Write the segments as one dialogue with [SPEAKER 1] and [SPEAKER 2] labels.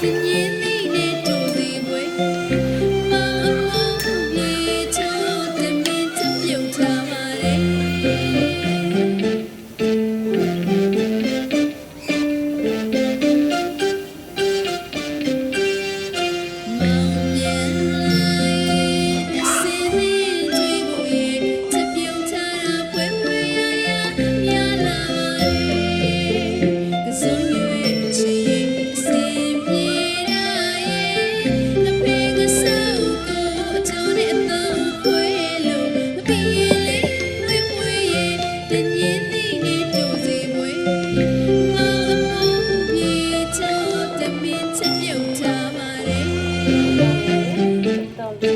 [SPEAKER 1] Tự. တညင်းနေနေတို့စီမွေငါအမောပြေချောတမင်ချက်မြုပ်ထားပါတယ်
[SPEAKER 2] တော့ဒီ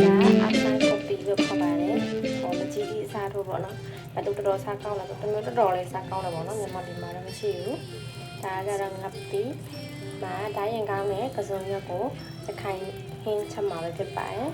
[SPEAKER 2] ဒါအဆန်ကော်ပီလို့ခေါ်ပါတယ်ဟောမကြီးကြီးအစားထိုးပေါ့နော်အဲတူတော်တော်စားကောင်းလာတော့တမျိုးတော်တော်လေးစားကောင်းတယ်ပေါ့နော်မြန်မာပြည်မှာတော့မရှိဘူးဒါကြတော့ငပ်တီမှာဓာတ်ရင်ကောင်းတဲ့ကစုံရွက်ကိုတစ်ခိုင်ဟင်းချက်မှာပဲဖြစ်ပါတယ်